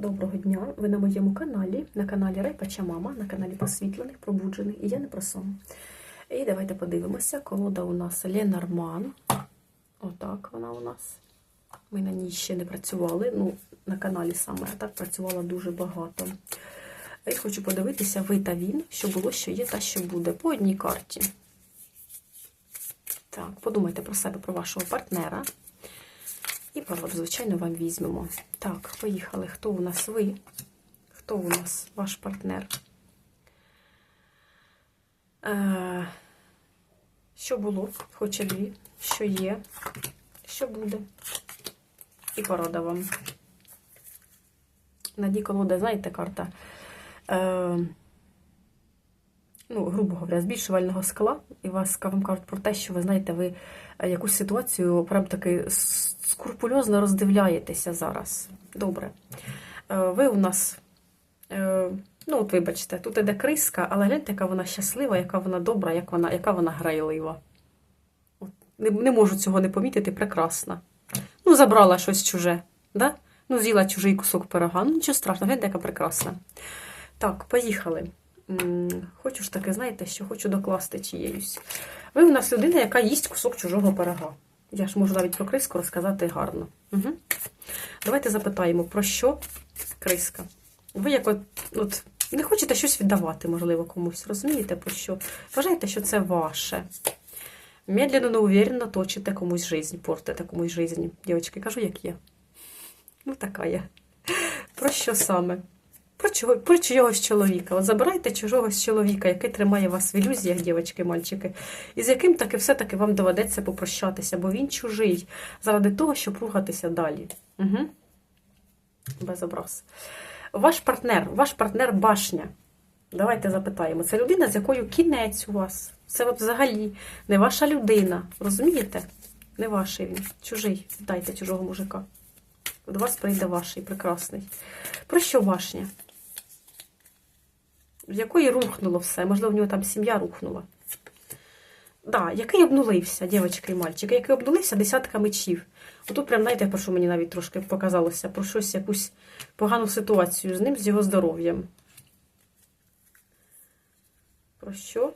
Доброго дня! Ви на моєму каналі, на каналі Райпача Мама, на каналі Просвітлених, Пробуджених і я не про сон. І давайте подивимося. Колода у нас Ленорман. Отак вона у нас. Ми на ній ще не працювали. Ну, на каналі саме, а так працювала дуже багато. І хочу подивитися, ви та він, що було, що є та що буде. По одній карті. Так, подумайте про себе, про вашого партнера. І пароль, звичайно, вам візьмемо. Так, поїхали. Хто у нас ви? Хто у нас ваш партнер? Е, що було? Хоче дві. Що є? Що буде? І порада вам. На дні колода, знаєте, карта. Е, ну, грубо говоря, збільшувального скла, і вас вам кажуть про те, що ви знаєте, ви якусь ситуацію прям таки скрупульозно роздивляєтеся зараз. Добре. Е, Ви у нас, е, ну, от вибачте, тут іде криска, але гляньте, яка вона щаслива, яка вона добра, як вона, яка вона грайлива. От, Не, не можу цього не помітити, прекрасна. Ну, забрала щось чуже, да? Ну, з'їла чужий кусок пирога. Ну, нічого страшного, гляньте, яка прекрасна. Так, поїхали. Хочу ж таки, знаєте, що хочу докласти чиєюсь. Ви у нас людина, яка їсть кусок чужого пирога. Я ж можу навіть про криску розказати гарно. Угу. Давайте запитаємо, про що криска? Ви як от, от не хочете щось віддавати, можливо, комусь. Розумієте, про що? Вважаєте, що це ваше. Медленно, но точите комусь жизнь, портите комусь жизнь. Дівчатки, кажу, як є. Ну, така я. Про що саме? Про чого, про чогось чоловіка. От забирайте чужогось чоловіка, який тримає вас в ілюзіях, дівчатки, мальчики, і з яким таки все-таки вам доведеться попрощатися, бо він чужий, заради того, щоб рухатися далі. Угу. Без. Ваш партнер, ваш партнер башня. Давайте запитаємо. Це людина, з якою кінець у вас. Це взагалі не ваша людина. Розумієте? Не ваш він. Чужий. Дайте чужого мужика. До вас прийде ваший прекрасний. Про що башня? В якої рухнуло все. Можливо, в нього там сім'я рухнула. Да, який обнулився, дівчатка і мальчик, який обнулився десятка мечів. Отут, прям, знаєте, про що мені навіть трошки показалося, про щось, якусь погану ситуацію з ним, з його здоров'ям. Про що?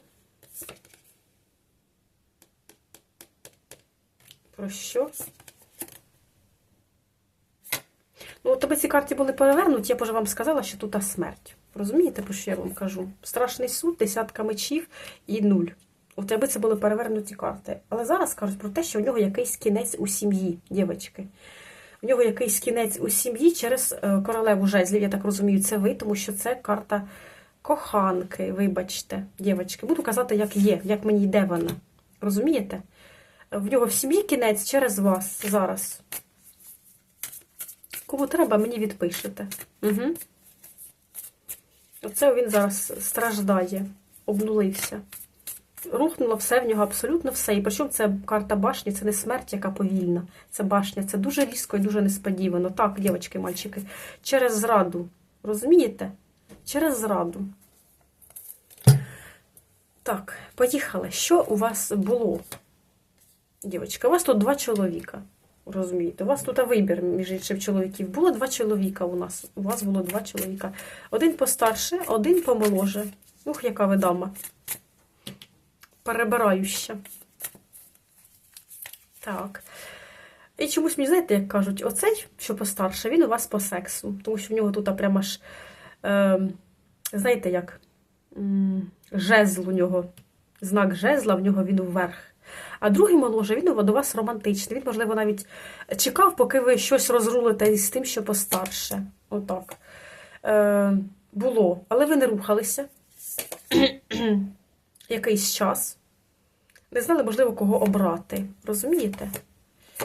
Про що? Ну, от аби ці карті були перевернуті, я б вже вам сказала, що тут смерть. Розумієте, про що я вам кажу? Страшний суд, десятка мечів і нуль. От аби це були перевернуті карти. Але зараз кажуть про те, що у нього якийсь кінець у сім'ї, дівчатки. У нього якийсь кінець у сім'ї через е, королеву жезлів, я так розумію, це ви, тому що це карта коханки, вибачте, дівчатки. Буду казати, як є, як мені йде вона. Розумієте? В нього в сім'ї кінець через вас зараз. Кому треба, мені відпишете. Угу. Оце він зараз страждає, обнулився. Рухнуло все в нього абсолютно все. І причому це карта башні, це не смерть, яка повільна. Це башня, це дуже різко і дуже несподівано. Так, дівчатки, мальчики, через зраду. Розумієте? Через зраду. Так, поїхали. Що у вас було? Дівчатка, у вас тут два чоловіка. Розумієте, у вас тут вибір між іншим чоловіків. Було два чоловіка у нас. У вас було два чоловіка. Один постарше, один помоложе. Ух, яка ви дама. Перебирающа. Так. І чомусь мені, знаєте, як кажуть, оцей, що постарше, він у вас по сексу. Тому що в нього тут прямо аж, е, знаєте, як жезл у нього, знак жезла, в нього він вверх. А другий моложе, він до вас романтичний. Він, можливо, навіть чекав, поки ви щось розрулите з тим, що постарше. Отак. Е, Було. Але ви не рухалися якийсь час. Не знали, можливо, кого обрати. Розумієте?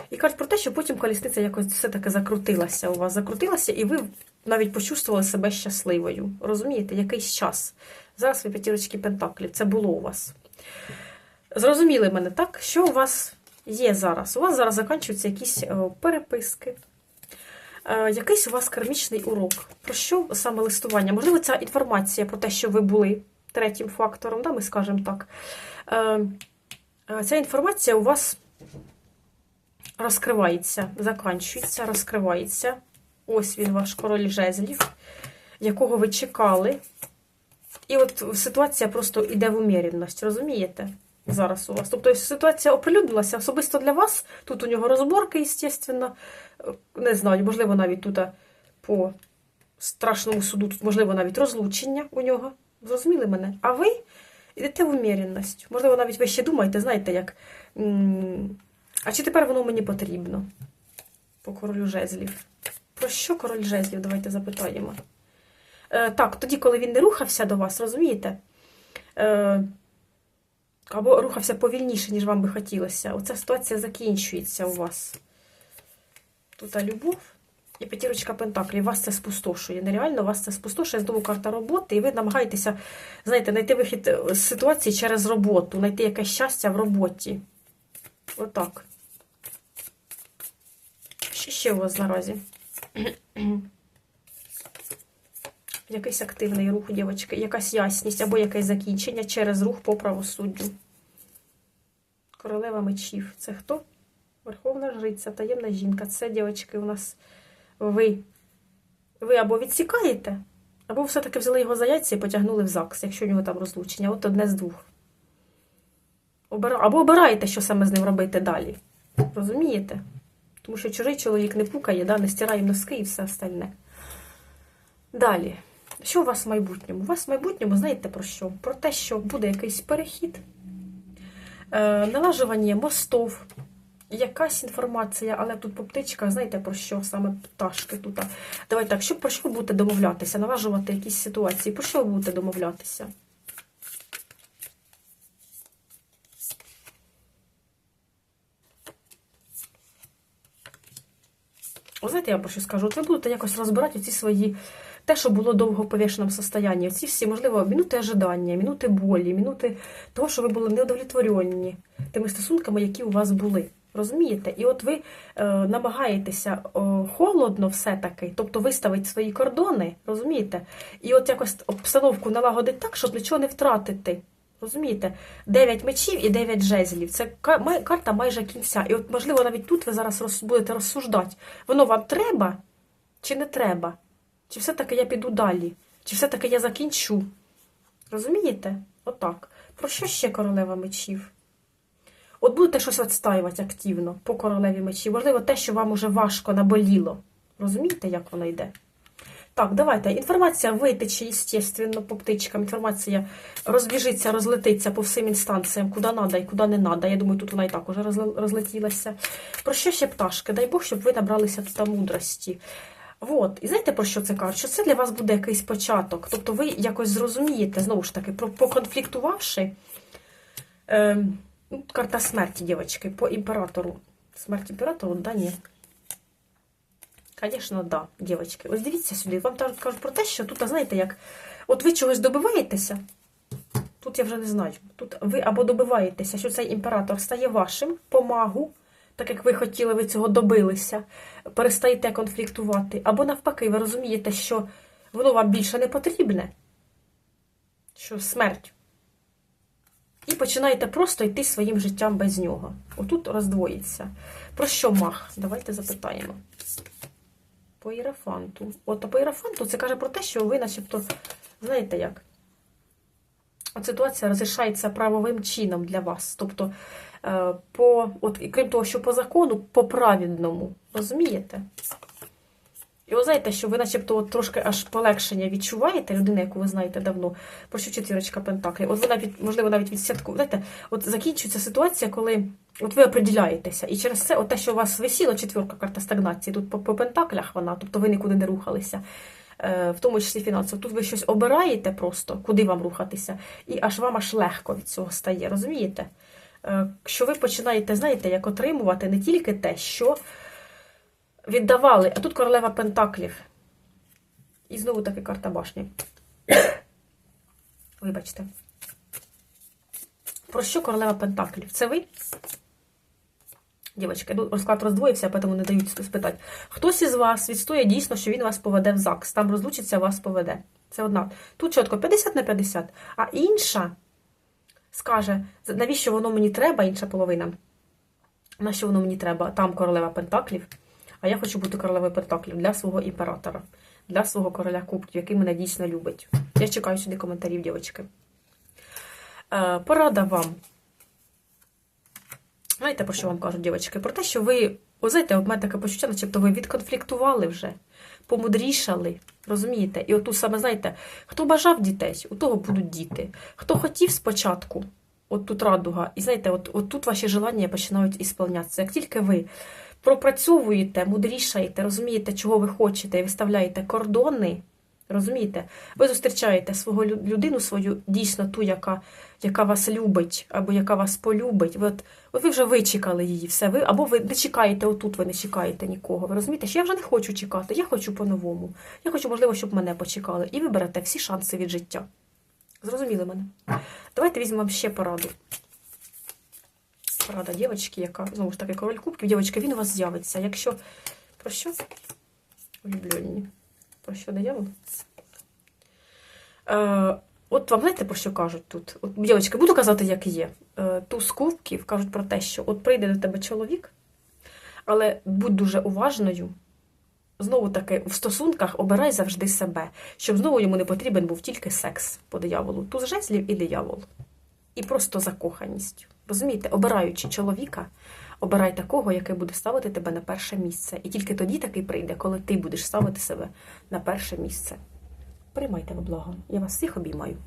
І кажуть про те, що потім колісниця якось все-таки закрутилася у вас. Закрутилася, і ви навіть почувствували себе щасливою. Розумієте, якийсь час. Зараз ви п'ятірочки пентаклів. Це було у вас. Зрозуміли мене, так? Що у вас є зараз? У вас зараз закінчуються якісь е, переписки, е, якийсь у вас кармічний урок. Про що саме листування? Можливо, ця інформація про те, що ви були третім фактором, да, ми скажемо так. Е, ця інформація у вас розкривається, закінчується, розкривається. Ось він, ваш король жезлів, якого ви чекали. І от ситуація просто йде в умірність, розумієте? Зараз у вас. Тобто ситуація оприлюднилася особисто для вас. Тут у нього розборки, звісно. Не знаю, можливо, навіть тут по страшному суду, тут, можливо, навіть розлучення у нього. Зрозуміли мене? А ви йдете в умірність. Можливо, навіть ви ще думаєте, знаєте, як. А чи тепер воно мені потрібно? По королю жезлів. Про що король жезлів? Давайте запитаємо. Е, так, тоді, коли він не рухався до вас, розумієте? Е, або рухався повільніше, ніж вам би хотілося. Оця ситуація закінчується у вас. Тут любов і п'ятірочка Пентаклів. Вас це спустошує. Нереально вас це спустошує. Знову карта роботи, і ви намагаєтеся, знаєте, знайти вихід з ситуації через роботу, знайти якесь щастя в роботі. Отак. Що ще у вас наразі? Якийсь активний рух, дівчатки, якась ясність або якесь закінчення через рух по правосуддю. Королева мечів. Це хто? Верховна жриця, таємна жінка. Це, дівчатки, у нас ви. Ви або відсікаєте, або все-таки взяли його за яйця і потягнули в ЗАГС, якщо у нього там розлучення. От одне з двох. Або обираєте, що саме з ним робити далі. Розумієте? Тому що чужий чоловік не пукає, да? не стирає носки і все остальне. Далі. Що у вас в майбутньому? У вас в майбутньому, знаєте про що? Про те, що буде якийсь перехід, е, налажування мостов, якась інформація, але тут по птичках, знаєте про що? Саме пташки тут. Давайте так, що, про що будете домовлятися? Налажувати якісь ситуації? Про що ви будете домовлятися? О, знаєте, я про що скажу? От ви будете якось розбирати ці свої, те, що було довго в повішеному состоянні. Ці всі, можливо, минути ожидання, минути болі, минути того, що ви були неудовлетворені тими стосунками, які у вас були. Розумієте? І от ви е, намагаєтеся е, холодно все-таки, тобто виставити свої кордони, розумієте? І от якось обстановку налагодити так, щоб нічого не втратити. Розумієте? Дев'ять мечів і дев'ять жезлів. Це карта майже кінця. І от, можливо, навіть тут ви зараз будете розсуждати, воно вам треба чи не треба? Чи все-таки я піду далі? Чи все-таки я закінчу? Розумієте? Отак. Про що ще королева мечів? От будете щось відстаювати активно по королеві мечів. Можливо, те, що вам уже важко наболіло. Розумієте, як воно йде? Так, давайте. Інформація витече, естественно, по птичкам. Інформація розбіжиться, розлетиться по всім інстанціям, куди треба і куди не треба. Я думаю, тут вона і так уже розлетілася. Про що ще пташки? Дай Бог, щоб ви набралися тут мудрості. От, і знаєте, про що це кажуть? Що це для вас буде якийсь початок. Тобто ви якось зрозумієте, знову ж таки, поконфліктувавши. Е, карта смерті, дівчатки, по імператору. Смерть імператору, да, ні. Звісно, да, дівчатки. Ось дивіться сюди. Вам кажуть про те, що тут, знаєте, як. От ви чогось добиваєтеся. Тут я вже не знаю. Тут ви або добиваєтеся, що цей імператор стає вашим помагу, так як ви хотіли, ви цього добилися, перестаєте конфліктувати. Або навпаки, ви розумієте, що воно вам більше не потрібне. Що смерть. І починаєте просто йти своїм життям без нього. Отут роздвоїться. Про що мах? Давайте запитаємо. По іерафанту. От, по іерафанту це каже про те, що ви начебто, знаєте як? Ситуація розрішається правовим чином для вас. Тобто, е, по, от, крім того, що по закону, по праведному. Розумієте? І ви знаєте, що ви начебто от трошки аж полегшення відчуваєте, людина, яку ви знаєте давно, про що четвірочка Пентаклів. От ви навіть, можливо, навіть відсвяткуєте. От закінчується ситуація, коли от ви оприділяєтеся. І через це, от те, що у вас висіло, четвірка карта стагнації, тут по, по Пентаклях вона, тобто ви нікуди не рухалися, в тому числі фінансово. Тут ви щось обираєте просто, куди вам рухатися, і аж вам аж легко від цього стає. Розумієте? Е, що ви починаєте, знаєте, як отримувати не тільки те, що віддавали. А тут королева Пентаклів. І знову таки карта башні. Вибачте. Про що королева Пентаклів? Це ви? Дівочки, ну, розклад роздвоївся, тому не дають спитати. Хтось із вас відстоє дійсно, що він вас поведе в ЗАГС. Там розлучиться, вас поведе. Це одна. Тут чітко 50 на 50. А інша скаже, навіщо воно мені треба, інша половина. На що воно мені треба? Там королева Пентаклів. А я хочу бути королевою Пентаклів для свого імператора, для свого короля кубків, який мене дійсно любить. Я чекаю сюди коментарів, дівчатки. Е, порада вам. Знаєте, про що вам кажуть, дівчатки? Про те, що ви, о, знаєте, у мене таке почуття, начебто ви відконфліктували вже, помудрішали, розумієте? І отут саме, знаєте, хто бажав дітей, у того будуть діти. Хто хотів спочатку, от тут радуга, і знаєте, от, от тут ваші желання починають ісполнятися. Як тільки ви пропрацьовуєте, мудрішаєте, розумієте, чого ви хочете, і виставляєте кордони, розумієте, ви зустрічаєте свого людину, свою дійсно ту, яка, яка вас любить, або яка вас полюбить. Ви, от, ви вже вичекали її, все, ви, або ви не чекаєте отут, ви не чекаєте нікого. Ви розумієте, що я вже не хочу чекати, я хочу по-новому. Я хочу, можливо, щоб мене почекали. І ви берете всі шанси від життя. Зрозуміли мене? Давайте візьмемо ще пораду. Порада дівчинки, яка, знову ж таки, король кубків. Дівчинка, він у вас з'явиться. Якщо. Про що? Улюблені. Про що диявол? Е, от вам знаєте, про що кажуть тут? От, дівчатки, буду казати, як є. Е, туз кубків кажуть про те, що от прийде до тебе чоловік, але будь дуже уважною. Знову таки, в стосунках обирай завжди себе, щоб знову йому не потрібен був тільки секс по дияволу. Туз жезлів і диявол. І просто закоханість. Розумієте, обираючи чоловіка, обирай такого, який буде ставити тебе на перше місце. І тільки тоді такий прийде, коли ти будеш ставити себе на перше місце. Приймайте во благо. Я вас всіх обіймаю.